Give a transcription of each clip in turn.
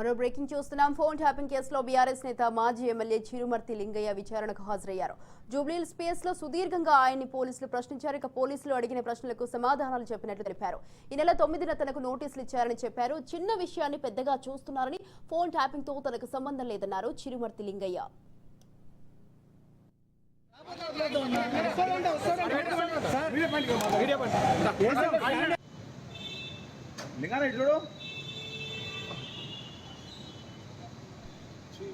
మరో బ్రేకింగ్ చూస్తున్నాం phone tapping కేసులో బీఆర్ఎస్ నేత మాజీ ఎమ్మెల్యే చిరుమర్తి లింగయ్య విచారణకు హాజరయ్యారు. జూబ్లీ స్పేస్లో సుదీర్ఘంగా ఆయన్ని పోలీసులు ప్రశ్నించారు. ఇక పోలీసులు అడిగిన ప్రశ్నలకు సమాధానాలు చెప్పినట్లు తెలిపారు. ఈ నెల తొమ్మిదిన తనకు నోటీసులు ఇచ్చారని చెప్పారు. చిన్న విషయాన్ని పెద్దగా చూస్తున్నారని ఫోన్ ట్యాపింగ్తో తనకు సంబంధం లేదన్నారు చిరుమర్తి లింగయ్య. లింగాన చూడు. వచ్చి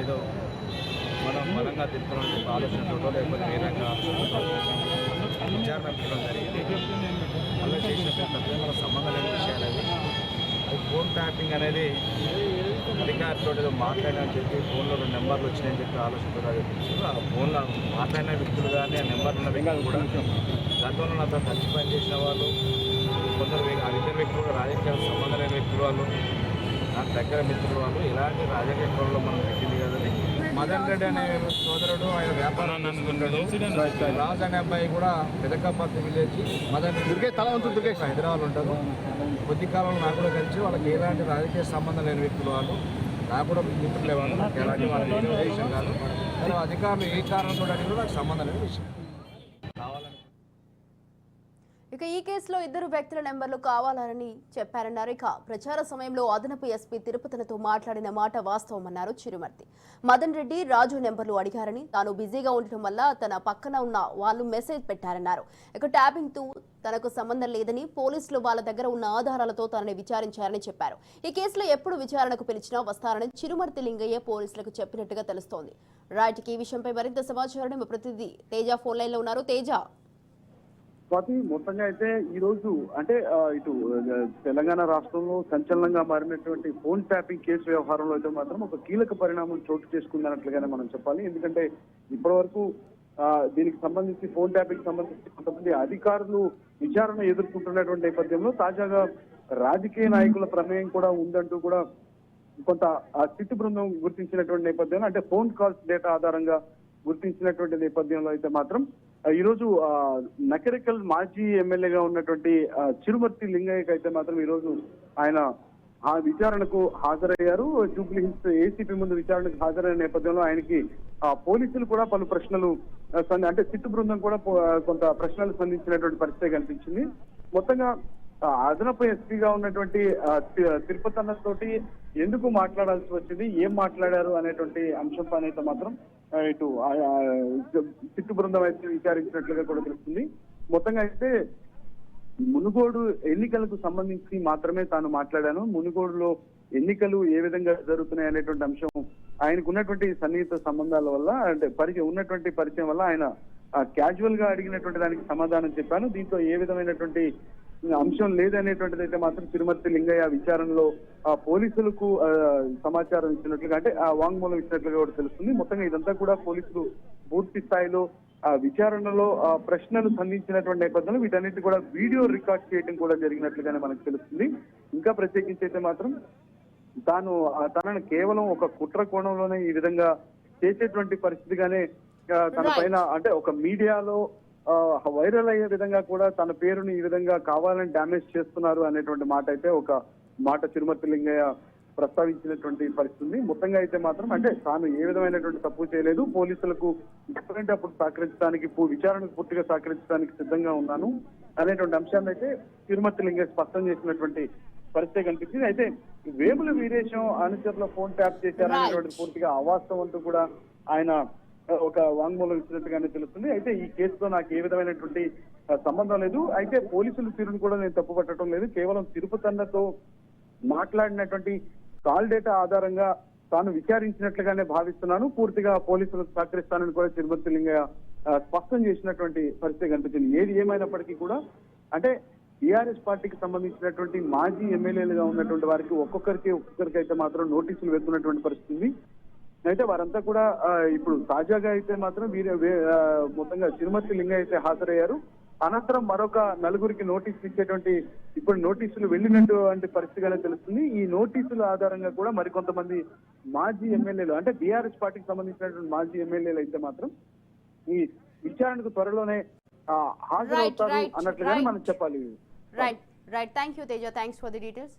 ఏదో మనం బలంగా తిప్పుకున్న ఆలోచనతో లేకపోతే వేరంగా విచారణ పెట్టడం జరిగింది. మళ్ళీ చేసిన పెద్ద మన సంబంధం లేని విషయాలు అవి. ఫోన్ ట్యాపింగ్ అనేది అధికారితో ఏదో మాట్లాడినని చెప్పి ఫోన్లో రెండు నెంబర్లు వచ్చినాయని చెప్పి ఆలోచన కూడా తెలుసు ఆ ఫోన్లో మాట్లాడిన వ్యక్తులు కానీ ఆ నెంబర్లు ఉన్న వ్యక్తులు కూడా గతంలో నాతో కలిసి పనిచేసిన వాళ్ళు కొందరు ఆ ఇద్దరు వ్యక్తులు కూడా రాజకీయాలకు సంబంధం లేని వ్యక్తులు వాళ్ళు నాకు దగ్గర మిత్రులు వాళ్ళు ఇలాంటి రాజకీయ కులంలో మనం పెట్టింది కదని మదన్ రెడ్డి అనే సోదరుడు ఆయన వ్యాపారాన్ని అనుకుంటాడు రాజు అనే అబ్బాయి కూడా పెదకపర్తి విలేజ్ మదన్ దుర్గే తలవంతు దుర్గే. హైదరాబాద్ ఉంటారు. కొద్ది కాలంలో నాకు కూడా కలిసి వాళ్ళకి ఎలాంటి రాజకీయ సంబంధం లేని వ్యక్తులు వాళ్ళు నాకు కూడా మిత్రులే వాళ్ళు ఎలాంటి వాళ్ళ విషయం కాదు. అధికారులు ఏ కారణంతో అడిగినా నాకు సంబంధం లేని విషయం. ఇక ఈ కేసులో ఇద్దరు వ్యక్తుల నెంబర్లు కావాలని చెప్పారన్నారు. ఇక ప్రచార సమయంలో అదనపు ఎస్పీ తిరుపతిలతో మాట్లాడిన మాట వాస్తవమన్నారు చిరుమర్తి. మదన్ రెడ్డి రాజు నెంబర్లు అడిగారని తాను బిజీగా ఉండటం వల్ల తన పక్కన ఉన్న వాళ్ళు మెసేజ్ పెట్టారన్నారు. ఇక ట్యాపింగ్తో తనకు సంబంధం లేదని పోలీసులు వాళ్ళ దగ్గర ఉన్న ఆధారాలతో తనని విచారించారని చెప్పారు. ఈ కేసులో ఎప్పుడు విచారణకు పిలిచినా వస్తారని చిరుమర్తి లింగయ్య పోలీసులకు చెప్పినట్టుగా తెలుస్తోంది. రైట్ ఈ విషయంపై మరింత సమాచారాన్ని మా ప్రతినిధి తేజ ఫోన్ లైన్లో ఉన్నారు. తేజ. స్వాతి మొత్తంగా అయితే ఈ రోజు అంటే ఇటు తెలంగాణ రాష్ట్రంలో సంచలనంగా మారినటువంటి ఫోన్ ట్యాపింగ్ కేసు వ్యవహారంలో అయితే మాత్రం ఒక కీలక పరిణామం చోటు చేసుకుందన్నట్లుగానే మనం చెప్పాలి. ఎందుకంటే ఇప్పటి వరకు దీనికి సంబంధించి ఫోన్ ట్యాపింగ్ సంబంధించి కొంతమంది అధికారులు విచారణ ఎదుర్కొంటున్నటువంటి నేపథ్యంలో తాజాగా రాజకీయ నాయకుల ప్రమేయం కూడా ఉందంటూ కూడా కొంత ఆ బృందం గుర్తించినటువంటి నేపథ్యంలో అంటే ఫోన్ కాల్స్ డేటా ఆధారంగా గుర్తించినటువంటి నేపథ్యంలో అయితే మాత్రం ఈరోజు ఈ రోజు ఆ, నకరికల్ మాజీ ఎమ్మెల్యేగా ఉన్నటువంటి చిరుమర్తి లింగయ్యకి అయితే మాత్రం ఈ రోజు ఆయన ఆ విచారణకు హాజరయ్యారు. జూబ్లీ హిల్స్ ఏసీపీ ముందు విచారణకు హాజరైన నేపథ్యంలో ఆయనకి ఆ, పోలీసులు కూడా పలు ప్రశ్నలు అంటే చిట్టు బృందం కూడా కొంత ప్రశ్నలు సంధించినటువంటి పరిస్థితి కనిపించింది. మొత్తంగా అదనపు ఎస్పీగా ఉన్నటువంటి తిరుపతి అన్న తోటి ఎందుకు మాట్లాడాల్సి వచ్చింది? ఏం మాట్లాడారు అనేటువంటి అంశం పైన అయితే మాత్రం ఇటు చిట్టు బృందం అయితే విచారించినట్లుగా కూడా తెలుస్తుంది. మొత్తంగా అయితే మునుగోడు ఎన్నికలకు సంబంధించి మాత్రమే తాను మాట్లాడాను. మునుగోడులో ఎన్నికలు ఏ విధంగా జరుగుతున్నాయి అనేటువంటి అంశం ఆయనకు ఉన్నటువంటి సన్నిహిత సంబంధాల వల్ల అంటే పరిచయం ఉన్నటువంటి పరిచయం వల్ల ఆయన క్యాజువల్గా అడిగినటువంటి దానికి సమాధానం చెప్పాను. దీంతో ఏ విధమైనటువంటి అంశం లేదనేటువంటిది అయితే మాత్రం తిరుమతి లింగయ్య విచారణలో ఆ పోలీసులకు సమాచారం ఇచ్చినట్లుగా అంటే ఆ వాంగ్మూలం ఇచ్చినట్లుగా కూడా తెలుస్తుంది మొత్తంగా ఇదంతా కూడా పోలీసులు పూర్తి స్థాయిలో ఆ విచారణలో ఆ ప్రశ్నలు సంధించినటువంటి నేపథ్యంలో వీటన్నిటి కూడా వీడియో రికార్డ్ చేయడం కూడా జరిగినట్లుగానే మనకు తెలుస్తుంది ఇంకా ప్రత్యేకించి అయితే మాత్రం తాను తనను కేవలం ఒక కుట్ర కోణంలోనే ఈ విధంగా చేసేటువంటి పరిస్థితిగానే తన. పైన అంటే ఒక మీడియాలో వైరల్ అయ్యే విధంగా కూడా తన పేరుని ఈ విధంగా కావాలని డ్యామేజ్ చేస్తున్నారు అనేటువంటి మాట అయితే ఒక మాట తిరుమతి లింగయ్య ప్రస్తావించినటువంటి పరిస్థితి ఉంది మొత్తంగా అయితే మాత్రం అంటే తాను ఏ విధమైనటువంటి తప్పు చేయలేదు. పోలీసులకు ఎప్పుడంటే అప్పుడు సహకరించడానికి పూ- విచారణకు పూర్తిగా సహకరించడానికి సిద్ధంగా ఉన్నాను అనేటువంటి అంశాన్ని అయితే తిరుమతి లింగయ్య స్పష్టం చేసినటువంటి పరిస్థితి కనిపించింది. అయితే వేముల వీరేశం అనుచరుల ఫోన్ ట్యాప్ చేశారనేటువంటి పూర్తిగా అవాస్తవం అంటూ కూడా ఆయన ఒక వాంగ్మూలం ఇచ్చినట్టుగానే తెలుస్తుంది. అయితే ఈ కేసుతో నాకు ఏ విధమైనటువంటి సంబంధం లేదు. అయితే పోలీసుల తీరును కూడా నేను తప్పు పట్టడం లేదు. కేవలం తిరుపతి అన్నతో మాట్లాడినటువంటి కాల్ డేటా ఆధారంగా తాను విచారించినట్లుగానే భావిస్తున్నాను. పూర్తిగా పోలీసులకు సహకరిస్తానని కూడా తిరుపతి లింగ స్పష్టం చేసినటువంటి పరిస్థితి కనిపించింది. ఏది ఏమైనప్పటికీ కూడా అంటే టీఆర్ఎస్ పార్టీకి సంబంధించినటువంటి మాజీ ఎమ్మెల్యేలుగా ఉన్నటువంటి వారికి ఒక్కొక్కరికి ఒక్కొక్కరికి అయితే మాత్రం నోటీసులు వెళ్తున్నటువంటి పరిస్థితి ఉంది. అయితే వారంతా కూడా ఇప్పుడు తాజాగా అయితే మాత్రం వీరే మొత్తంగా తిరుమతి లింగ అయితే హాజరయ్యారు. అనంతరం మరొక నలుగురికి నోటీసులు ఇచ్చేటువంటి ఇప్పుడు నోటీసులు వెళ్ళినటువంటి పరిస్థితిగానే తెలుస్తుంది. ఈ నోటీసుల ఆధారంగా కూడా మరికొంతమంది మాజీ ఎమ్మెల్యేలు అంటే బీఆర్ఎస్ పార్టీకి సంబంధించినటువంటి మాజీ ఎమ్మెల్యేలు అయితే మాత్రం ఈ విచారణకు త్వరలోనే హాజరవుతారు అన్నట్లుగానే. మనం చెప్పాలి. Right right thank you Teja thanks for the details